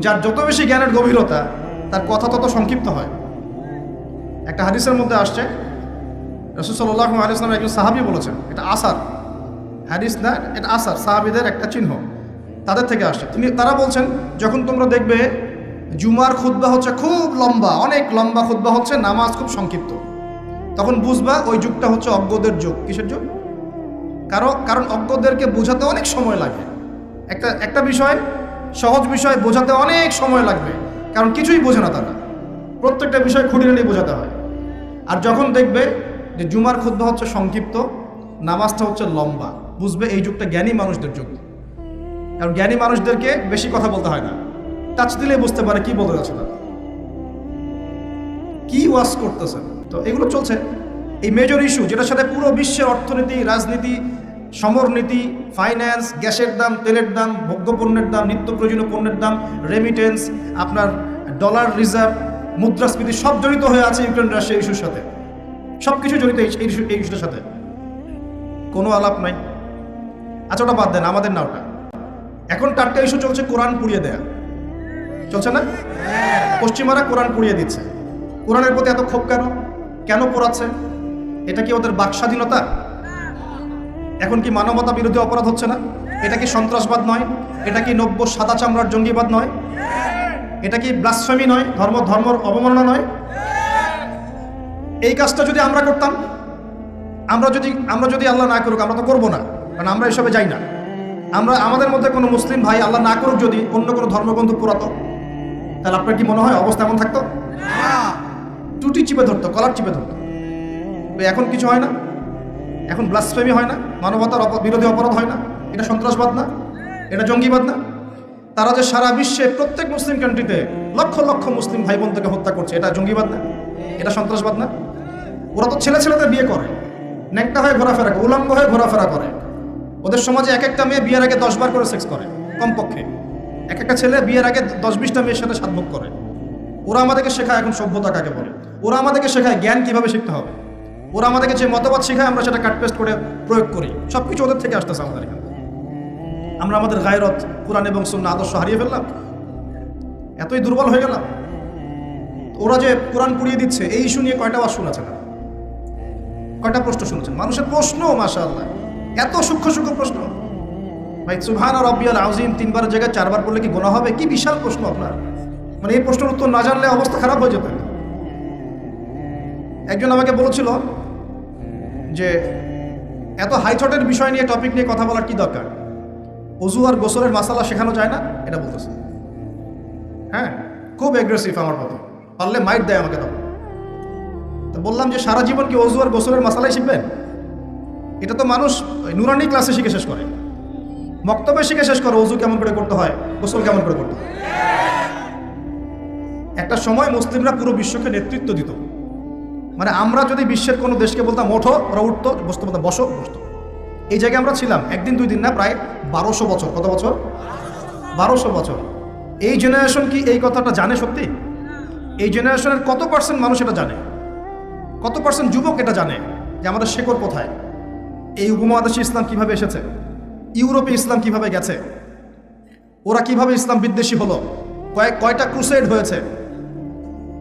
যার যত বেশি জ্ঞানের গভীরতা, তার কথা তত সংক্ষিপ্ত হয়। একটা হাদিসের মধ্যে আসছে, রসুল সাল্লাহ আলিয়াল্লাম একজন সাহাবি বলেছেন, এটা আসার। হাদিস না, এটা আসার, সাহাবিদের একটা চিহ্ন। তাদের থেকে আসছে। তিনি, তারা বলছেন, যখন তোমরা দেখবে, জুমার খুদ্া হচ্ছে খুব লম্বা, অনেক লম্বা খুদ্া হচ্ছে, নামাজ খুব সংক্ষিপ্ত। তখন বুঝবা ওই যুগটা হচ্ছে অজ্ঞদের যুগ। কিসের যুগ? কারণ কারণ অজ্ঞদেরকে বোঝাতে অনেক সময় লাগে। একটা একটা বিষয় সহজ বিষয় বোঝাতে অনেক সময় লাগবে, কারণ কিছুই বোঝে না তারা। প্রত্যেকটা বিষয় খুঁটিনাটি বোঝাতে হয়। আর যখন দেখবে যে জুমার খুদ্া হচ্ছে সংক্ষিপ্ত, নামাজটা হচ্ছে লম্বা, বুঝবে এই যুগটা জ্ঞানী মানুষদের যুগ। কারণ জ্ঞানী মানুষদেরকে বেশি কথা বলতে হয় না। টাচ দিলেই বুঝতে পারে কি বলতে যাচ্ছে তারা। কি ওয়াজ করতেছে তো এগুলো চলছে। এই মেজর ইস্যু যেটার সাথে পুরো বিশ্বের অর্থনীতি, রাজনীতি সমরনীতি ফাইন্যান্স গ্যাসের দাম, তেলের দাম, ভোগ্যপণ্যের দাম নিত্য প্রয়োজনীয় পণ্যের দাম রেমিটেন্স আপনার ডলার রিজার্ভ মুদ্রাস্ফীতি সব জড়িত হয়ে আছে ইউক্রেন রাশিয়া ইস্যুর সাথে। সব কিছু জড়িত এই এই ইস্যু, এই ইস্যুটার সাথে। কোনো আলাপ নাই। আচ্ছা ওটা বাদ দেন, আমাদের না ওটা। এখন টাটকা ইস্যু চলছে, কোরআন পুড়িয়ে দেয়া। চলছে না? পশ্চিমারা কোরআন পুড়িয়ে দিচ্ছে। কোরআনের প্রতি এত ক্ষোভ কেন? কেন পোড়াচ্ছে? এটা কি ওদের বাক স্বাধীনতা এখন কি মানবতা বিরোধী অপরাধ হচ্ছে না? এটা কি সন্ত্রাসবাদ নয়? এটা কি নব্য সাদা চামড়ার জঙ্গিবাদ নয়? এটা কি ব্লাসফেমি নয়? ধর্ম, ধর্মর অবমাননা নয়? এই কাজটা যদি আমরা করতাম, আমরা যদি আমরা যদি আল্লাহ না করুক, আমরা তো করব না। কারণ আমরা এসবে যাই না। আমরা, আমাদের মধ্যে কোনো মুসলিম ভাই আল্লাহ না করুক যদি অন্য কোনো ধর্মগ্রন্থ পুরাতো তাহলে আপনার কি মনে হয় অবস্থা এমন থাকতো? টুটি চিপে ধরতো, কলার চিপে ধরতো। এখন কিছু হয় না? এখন ব্লাসফেমি হয় না? মানবতার বিরোধী অপরাধ হয় না। এটা সন্ত্রাসবাদ না। এটা জঙ্গিবাদ না। তারা যে সারা বিশ্বে প্রত্যেক মুসলিম কান্ট্রিতে লক্ষ লক্ষ মুসলিম ভাই বোনদেরকে হত্যা করছে, এটা জঙ্গিবাদ না। এটা সন্ত্রাসবাদ না। ওরা তো ছেলে ছেলেদের বিয়ে করে। ন্যাংটা হয়ে ঘোরাফেরা করে, উলঙ্গ হয়ে ঘোরাফেরা করে। ওদের সমাজে এক একটা মেয়ে বিয়ের আগে দশ বার করে সেক্স করে, কমপক্ষে। এক একটা ছেলে বিয়ের আগে দশ বিশটা মেয়ের সাথে সাতভোগ করে। ওরা আমাদেরকে শেখায় এখন সভ্যতা কাকে বলে। ওরা আমাদেরকে শেখায় জ্ঞান কীভাবে শিখতে হবে। ওরা আমাদেরকে যে মতবাদ শেখায়, আমরা সেটা কাট পেস্ট করে প্রয়োগ করি। সব কিছু ওদের থেকে আসতেছে আমাদের এখানে। আমরা আমাদের গায়রত কোরআন এবং সুন্না আদর্শ হারিয়ে ফেললাম। এতই দুর্বল হয়ে গেলাম। ওরা যে কোরআন পুড়িয়ে দিচ্ছে, এই ইস্যু নিয়ে কয়টা বার শুনেছেন? কয়টা প্রশ্ন শুনেছেন? মানুষের প্রশ্ন, মাশাআল্লাহ। এত সূক্ষ্ম সূক্ষ্ম প্রশ্ন। ভাই সুহান আর রব্বিয়াল আউজিম তিনবার জায়গায় চারবার পড়লে কি গোনা হবে? কি বিশাল প্রশ্ন আপনার। মানে এই প্রশ্নের উত্তর না জানলে অবস্থা খারাপ হয়ে যেত। একজন আমাকে বলেছিল যে এত হাইথটের বিষয় নিয়ে টপিক নিয়ে কথা বলার কি দরকার? অজু আর গোসলের মাসালা শেখানো যায় না? এটা বলতেছে। হ্যাঁ খুব এগ্রেসিভ আমার মতো। পারলে মাইট দেয় আমাকে তখন। তো বললাম যে সারা জীবন কি অজু আর গোসলের মাসালাই শিখবেন? এটা তো মানুষ নুরানি ক্লাসে শিখে শেষ করে। মক্তব্যে শিখে শেষ করে অজু কেমন করে করতে হয়, গোসল কেমন করে করতে হয়। একটা সময় মুসলিমরা পুরো বিশ্বকে নেতৃত্ব দিত। মানে আমরা যদি বিশ্বের কোনো দেশকে বলতাম, ওঠো, ওরা উঠতো, বসতো বলতাম বসো, বসতো। এই জায়গায় আমরা ছিলাম, একদিন, দুই দিন না, প্রায় বারোশো বছর। কত বছর? বারোশো বছর। এই জেনারেশন কি এই কথাটা জানে সত্যি? এই জেনারেশনের কত পার্সেন্ট মানুষ এটা জানে? কত পার্সেন্ট যুবক এটা জানে যে আমাদের শেকড় কোথায়? এই উপমহাদেশে ইসলাম কীভাবে এসেছে? ইউরোপে ইসলাম কীভাবে গেছে? ওরা কীভাবে ইসলাম বিদ্বেষী হলো? কয়েক কয়টা ক্রুসেড হয়েছে?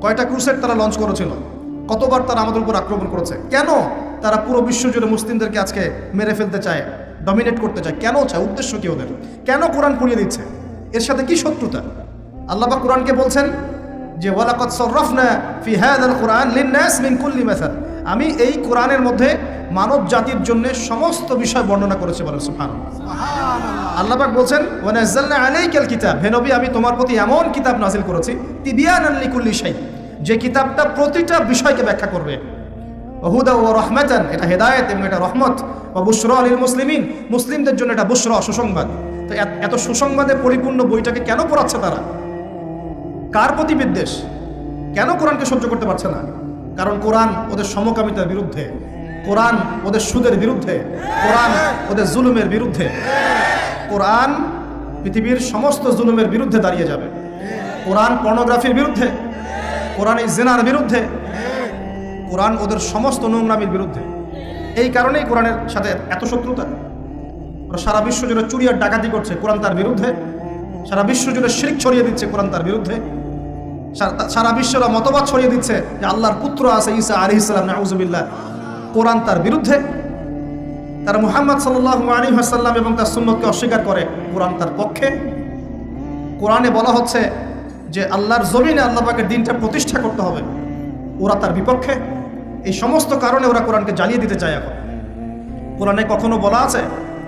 কয়টা ক্রুসেড তারা লঞ্চ করেছিল? কতবার তারা আমাদের উপর আক্রমণ করেছে? কেন তারা পুরো বিশ্ব জুড়ে মুসলিমদেরকে আজকে মেরে ফেলতে চায় ডমিনেট করতে চায়? কেন চায়? উদ্দেশ্য কি ওদের? কেন কোরআন পুড়িয়ে দিচ্ছে? এর সাথে কি শত্রুতা? আল্লাহ কোরআনকে বলছেন যে ওয়ালাকাত সররাফনা ফি কোরআন লিন-নাস মিন কুল্লি মাসাল। আমি এই কোরআনের মধ্যে মানব জাতির জন্য সমস্ত বিষয় বর্ণনা করেছি বলেন সুবহানাল্লাহ। আল্লাহ পাক বলছেন ওয়ানাজ্জালনা আলাইকাল কিতাব। হে নবী আমি তোমার প্রতি এমন কিতাব নাজিল করেছি তিবিয়ানান লিকুল্লি শাই। যে কিতাবটা প্রতিটা বিষয়কে ব্যাখ্যা করবে। হুদা ও রহমাতান, এটা হেদায়েত এবং এটা রহমত। বা বুশরা আলীর মুসলিমিন, মুসলিমদের জন্য এটা বুশরা, সুসংবাদ। তো এত সুসংবাদে পরিপূর্ণ বইটাকে কেন পড়াচ্ছে তারা? কার প্রতি বিদ্বেষ? কেন কোরআনকে সহ্য করতে পারছে না? কারণ কোরআন ওদের সমকামিতার বিরুদ্ধে। কোরআন ওদের সুদের বিরুদ্ধে। কোরআন ওদের জুলুমের বিরুদ্ধে। কোরআন পৃথিবীর সমস্ত জুলুমের বিরুদ্ধে দাঁড়িয়ে যাবে। কোরআন পর্নোগ্রাফির বিরুদ্ধে। কোরআন এই জেনার বিরুদ্ধে, কোরআন ওদের সমস্ত নোংরামির বিরুদ্ধে। এই কারণেই কোরআনের সাথে এত শত্রুতা। ওরা সারা বিশ্ব জুড়ে চুরি আর ডাকাতি করছে কোরআন তার বিরুদ্ধে। সারা বিশ্ব জুড়ে শিরিক ছড়িয়ে দিচ্ছে কোরআন তার বিরুদ্ধে। সারা- বিশ্বরা মতবাদ ছড়িয়ে দিচ্ছে যে আল্লাহর পুত্র আছে ঈসা আলি ইসলাম নাউজুবিল্লাহ। কোরআন তার বিরুদ্ধে। তারা মুহাম্মদ সাল্লাহ আলী হাসাল্লাম এবং তার সুন্নতকে অস্বীকার করে কোরআন তার পক্ষে। কোরআনে বলা হচ্ছে যে আল্লাহর জমিনে আল্লাহ পাকের দিনটা প্রতিষ্ঠা করতে হবে। ওরা তার বিপক্ষে। এই সমস্ত কারণে ওরা কোরআনকে জ্বালিয়ে দিতে চায় এখন। কোরআনে কখনো বলা আছে,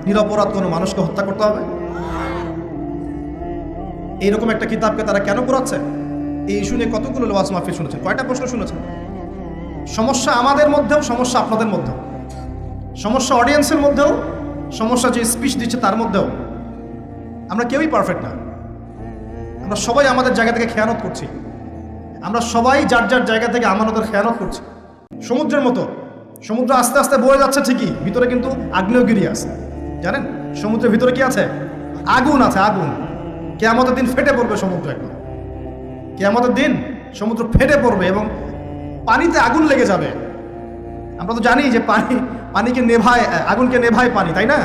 নিরপরাধ কোনো মানুষকে হত্যা করতে হবে? এইরকম একটা কিতাবকে তারা কেন পড়াচ্ছে? এই শুনে কতগুলো ওয়াজ মাহফিল শুনেছেন? কয়টা প্রশ্ন শুনেছেন? সমস্যা আমাদের মধ্যেও, সমস্যা আপনাদের মধ্যেও। সমস্যা অডিয়েন্সের মধ্যেও, সমস্যা যে স্পিচ দিচ্ছে তার মধ্যেও। আমরা কেউই পারফেক্ট না। আমরা সবাই আমাদের জায়গা থেকে খেয়ানত করছি। আমরা সবাই যার যার জায়গা থেকে আমানতের খেয়ানত করছি। সমুদ্রের মতো। সমুদ্র আস্তে আস্তে বয়ে যাচ্ছে ঠিকই, ভিতরে কিন্তু আগ্নেয়গিরি আছে। জানেন? সমুদ্রের ভিতরে কি আছে? আগুন আছে, আগুন। কেয়ামতের দিন ফেটে পড়বে সমুদ্র একদম। কেয়ামতের দিন সমুদ্র ফেটে পড়বে এবং পানিতে আগুন লেগে যাবে। আমরা তো জানি যে পানি, পানিকে নেভায়, আগুনকে নেভায় পানি, তাই না?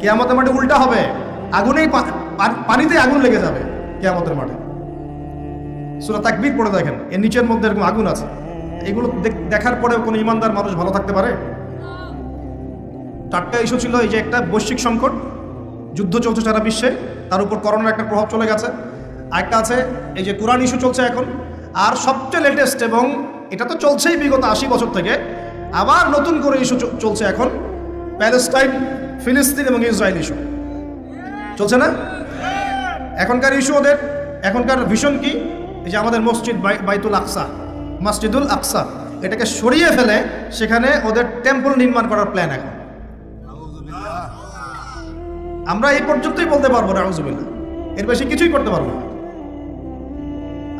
কেয়ামতের মাঠে উল্টা হবে। আগুনেই পানিতে আগুন লেগে যাবে। কেয়ামতের মাঠে। সুরা তাকবীর পড়ে দেখেন, এর নিচের মধ্যে এরকম আগুন আছে। এগুলো দেখার পরেও কোনো ইমানদার মানুষ ভালো থাকতে পারে? চারটা ইস্যু ছিল, এই যে একটা বৈশ্বিক সংকট, যুদ্ধ চলছে সারা বিশ্বে, তার উপর করোনার একটা প্রভাব চলে গেছে। আরেকটা আছে, এই যে কোরআন ইস্যু চলছে এখন। আর সবচেয়ে লেটেস্ট এবং এটা তো চলছেই বিগত আশি বছর থেকে, আবার নতুন করে ইস্যু চলছে এখন, প্যালেস্টাইন, ফিলিস্তিন এবং ইসরায়েল ইস্যু চলছে না? এখনকার ইস্যু ওদের, এখনকার ভীষণ কি? এই যে আমাদের মসজিদ বাই- বাইতুল আকসা, মসজিদুল আকসা, এটাকে সরিয়ে ফেলে সেখানে ওদের টেম্পল নির্মাণ করার প্ল্যান এখন। আমরা এই পর্যন্তই বলতে পারব না আউজুবিল্লাহ এর বেশি কিছুই করতে পারব না।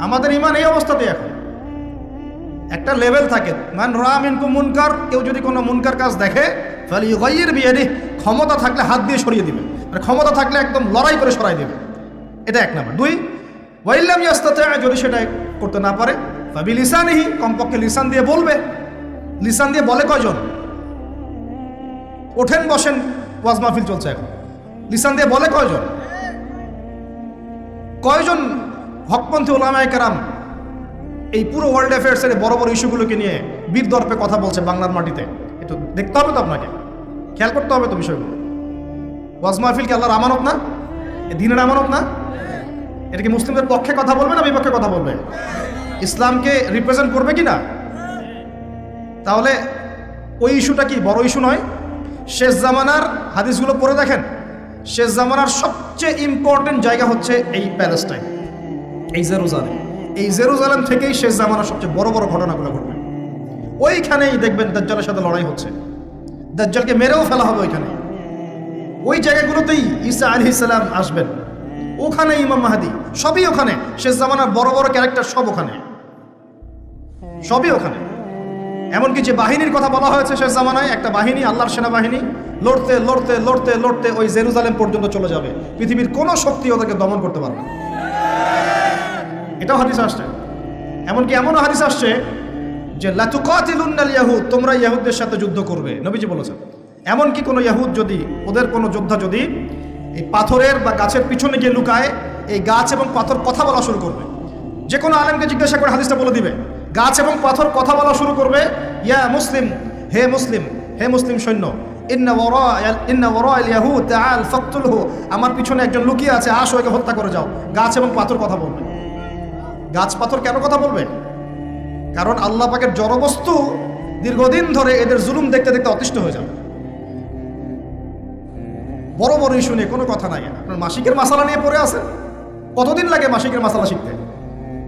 আমাদের ইমান এই অবস্থাতে এখন। একটা লেভেল থাকে, মান রামিনকু মুনকার, কেউ যদি কোনো মুনকার কাজ দেখে তাহলে ইউগাইয়ের বিয়াদি ক্ষমতা থাকলে হাত দিয়ে সরিয়ে দিবে। মানে ক্ষমতা থাকলে একদম লড়াই করে সরাই দিবে। এটা এক নাম্বার। দুই, ওয়াইল্লাম ইয়াস্তাতে যদি সেটা করতে না পারে তবে লিসানিহি কমপক্ষে লিসান দিয়ে বলবে। লিসান দিয়ে বলে কয়জন? ওঠেন, বসেন, ওয়াজ মাহফিল চলছে এখন। লিসান দিয়ে বলে কয়জন? কয়জন হকপন্থী ওলামায় কেরাম এই পুরো ওয়ার্ল্ড অ্যাফেয়ার্সের বড় বড় ইস্যুগুলোকে নিয়ে বীর দর্পে কথা বলছে বাংলার মাটিতে? একটু দেখতে হবে তো আপনাকে। খেয়াল করতে হবে তো বিষয়গুলো। ওয়াজ মাহফিল কি আল্লাহর আমানত না? দিনের আমানত না? এটা কি মুসলিমদের পক্ষে কথা বলবে না বিপক্ষে কথা বলবে? ইসলামকে রিপ্রেজেন্ট করবে কি না? তাহলে ওই ইস্যুটা কি বড় ইস্যু নয়? শেষ জামানার হাদিসগুলো পড়ে দেখেন। শেষ জামানার সবচেয়ে ইম্পর্টেন্ট জায়গা হচ্ছে এই প্যালেস্টাইন, এই জেরুজালেম। এই জেরুজালেম থেকেই শেষ জামানার সবচেয়ে বড় বড় ঘটনাগুলো ঘটবে। ওইখানেই দেখবেন দাজ্জালের সাথে লড়াই হচ্ছে। দাজ্জালকে মেরেও ফেলা হবে ওইখানে ওই জায়গাগুলোতেই ঈসা আলি ইসলাম আসবেন। ওখানে ইমাম মাহাদি, সবই ওখানে। শেষ জামানার বড় বড় ক্যারেক্টার সব ওখানে। সবই ওখানে। এমনকি যে বাহিনীর কথা বলা হয়েছে শেষ জামানায়, একটা বাহিনী, আল্লাহর সেনাবাহিনী, লড়তে লড়তে লড়তে লড়তে ওই জেরুজালেম পর্যন্ত চলে যাবে। পৃথিবীর কোনো শক্তি ওদেরকে দমন করতে পারবে না। এটাও হাদিস আসছে। এমনকি এমনও হাদিস আসছে যে, লাতুকাতিলুন্নাল ইয়াহুদ তোমরা ইয়াহুদদের সাথে যুদ্ধ করবে। নবীজি বলেছেন। এমনকি কোনো ইয়াহুদ যদি, ওদের কোনো যোদ্ধা যদি এই পাথরের বা গাছের পিছনে গিয়ে লুকায়, এই গাছ এবং পাথর কথা বলা শুরু করবে। যে কোনো আলেমকে জিজ্ঞাসা করে হাদিসটা বলে দিবে। গাছ এবং পাথর কথা বলা শুরু করবে, ইয়া মুসলিম, হে মুসলিম হে মুসলিম সৈন্য আমার পিছনে একজন লুকিয়ে আছে, আসো একে হত্যা করে যাও। গাছ এবং পাথর কথা বলবে। গাছ পাথর কেন কথা বলবে? কারণ আল্লাহ পাকের জড়বস্তু দীর্ঘদিন ধরে এদের জুলুম দেখতে দেখতে অতিষ্ঠ হয়ে যাবে। বড় বড় ইস্যু নিয়ে কোনো কথা নাই। আপনার মাসিকের মশালা নিয়ে পড়ে আছে কতদিন লাগে মাসিকের মশালা শিখতে?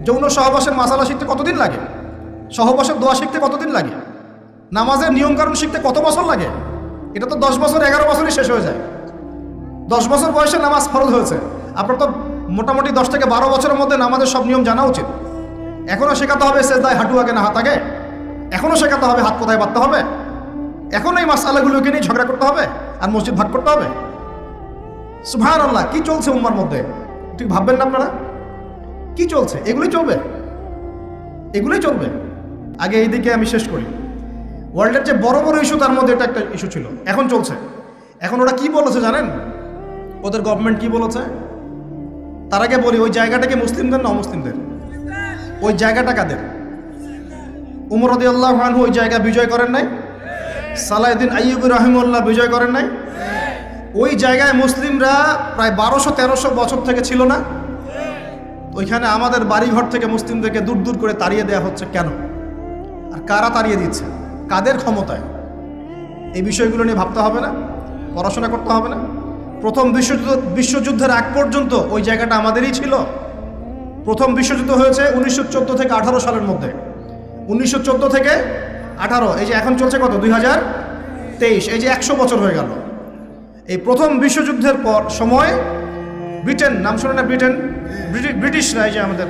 যৌন সহবাসের মশালা শিখতে কতদিন লাগে? সহবাসের দোয়া শিখতে কতদিন লাগে? নামাজের নিয়মকানুন শিখতে কত বছর লাগে? এটা তো দশ বছর, এগারো বছরই শেষ হয়ে যায়। দশ বছর বয়সে নামাজ ফরজ হয়েছে। আপনার তো মোটামুটি দশ থেকে বারো বছরের মধ্যে নামাজের সব নিয়ম জানা উচিত। এখনও শেখাতে হবে সেজদায় হাঁটু আগে, না হাত আগে? এখনও শেখাতে হবে, হাত কোথায় বাঁধতে হবে? এখন এই মাসালাগুলোকে নিয়ে ঝগড়া করতে হবে আর মসজিদ ভাগ করতে হবে? সুভান আল্লাহ কি চলছে উম্মার মধ্যে? ঠিক ভাববেন না আপনারা? কি চলছে? এগুলোই চলবে? এগুলোই চলবে? আগে এইদিকে আমি শেষ করি। ওয়ার্ল্ডের যে বড় বড় ইস্যু তার মধ্যে এটা একটা ইস্যু ছিল। এখন চলছে। এখন ওরা কি বলেছে জানেন? ওদের গভর্নমেন্ট কি বলেছে? তার আগে বলি, ওই জায়গাটা কি মুসলিমদের না অমুসলিমদের? ওই জায়গাটা কাদের? উমর রদি আল্লাহ ওই জায়গা বিজয় করেন নাই? সালাউদ্দিন আইয়ুবুর রহিমুল্লাহ বিজয় করেন নাই? ওই জায়গায় মুসলিমরা প্রায় বারোশো, তেরোশো বছর থেকে ছিল না? ওইখানে আমাদের বাড়িঘর থেকে মুসলিমদেরকে দূর দূর করে তাড়িয়ে দেওয়া হচ্ছে কেন? আর কারা তাড়িয়ে দিচ্ছে? কাদের ক্ষমতায়? এই বিষয়গুলো নিয়ে ভাবতে হবে না, পড়াশোনা করতে হবে না। প্রথম বিশ্বযুদ্ধ, বিশ্বযুদ্ধের আগ পর্যন্ত ওই জায়গাটা আমাদেরই ছিল। প্রথম বিশ্বযুদ্ধ হয়েছে উনিশশো চোদ্দ থেকে আঠারো সালের মধ্যে। উনিশশো চোদ্দ থেকে আঠারো, এই যে এখন চলছে কত? দুই হাজার তেইশ, এই যে একশো বছর হয়ে গেল। এই প্রথম বিশ্বযুদ্ধের পর সময়, ব্রিটেন, নাম শোনে না ব্রিটেন? ব্রিটি- ব্রিটিশরা এই যে আমাদের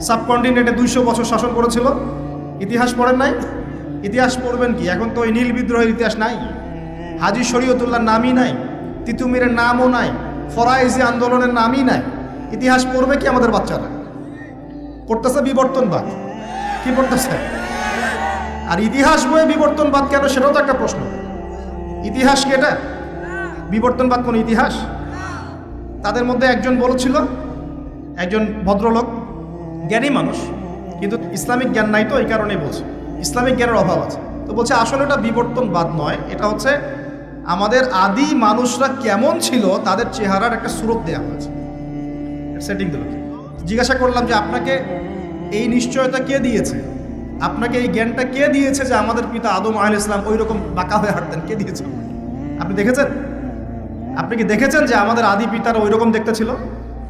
সাবকন্টিনেন্টে দুইশো বছর শাসন করেছিল। ইতিহাস পড়েন নাই? ইতিহাস পড়বেন কি? এখন তো ওই নীল বিদ্রোহের ইতিহাস নাই। হাজি শরীয়তুল্লাহর নামই নাই। তিতুমিরের নামও নাই। ফরাইজি আন্দোলনের নামই নাই। ইতিহাস পড়বে কি আমাদের বাচ্চারা? পড়তেছে বিবর্তনবাদ। কি পড়তেছে? আর ইতিহাস বইয়ে বিবর্তনবাদ কেন সেটাও তো একটা প্রশ্ন। ইতিহাস কি এটা? বিবর্তনবাদ কোন ইতিহাস? তাদের মধ্যে একজন বলেছিল একজন ভদ্রলোক, জ্ঞানী মানুষ, কিন্তু ইসলামিক জ্ঞান নাই তো, এই কারণেই বলছে। ইসলামিক জ্ঞানের অভাব আছে। তো বলছে, আসলে এটা বিবর্তনবাদ নয়, এটা হচ্ছে আমাদের আদি মানুষরা কেমন ছিল, তাদের চেহারার একটা সুরত দেওয়া হয়েছে। সেটিং দিল। জিজ্ঞাসা করলাম যে, আপনাকে এই নিশ্চয়তা কে দিয়েছে? আপনাকে এই জ্ঞানটা কে দিয়েছে যে আমাদের পিতা আদম আহ ইসলাম ওই রকম বাঁকা হয়ে হাঁটতেন? কে দিয়েছে আপনি দেখেছেন? আপনি কি দেখেছেন যে আমাদের আদি পিতারা ওই রকম দেখতে ছিল?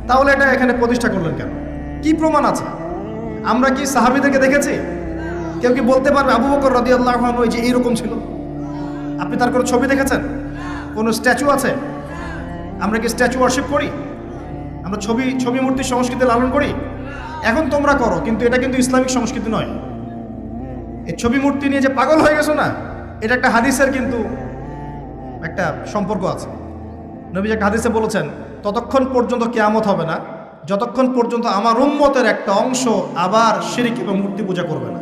তাহলে এটা এখানে প্রতিষ্ঠা করলেন কেন? কি প্রমাণ আছে? আমরা কি সাহাবিদেরকে দেখেছি? কেউ কি বলতে পারবে আবু বকর রদি আল্লাহ ওই যে এইরকম ছিল? আপনি তার কোনো ছবি দেখেছেন? কোনো স্ট্যাচু আছে? আমরা কি স্ট্যাচু ওয়ার্শিপ করি? আমরা ছবি ছবি মূর্তি সংস্কৃতি লালন করি? এখন তোমরা করো, কিন্তু এটা কিন্তু ইসলামিক সংস্কৃতি নয়। এই ছবি মূর্তি নিয়ে যে পাগল হয়ে গেছো না, এটা একটা হাদিসের কিন্তু একটা সম্পর্ক আছে। নবী একটা হাদিসে বলেছেন, ততক্ষণ পর্যন্ত কেয়ামত হবে না, যতক্ষণ পর্যন্ত আমার উম্মতের একটা অংশ আবার শিরিক এবং মূর্তি পূজা করবে না।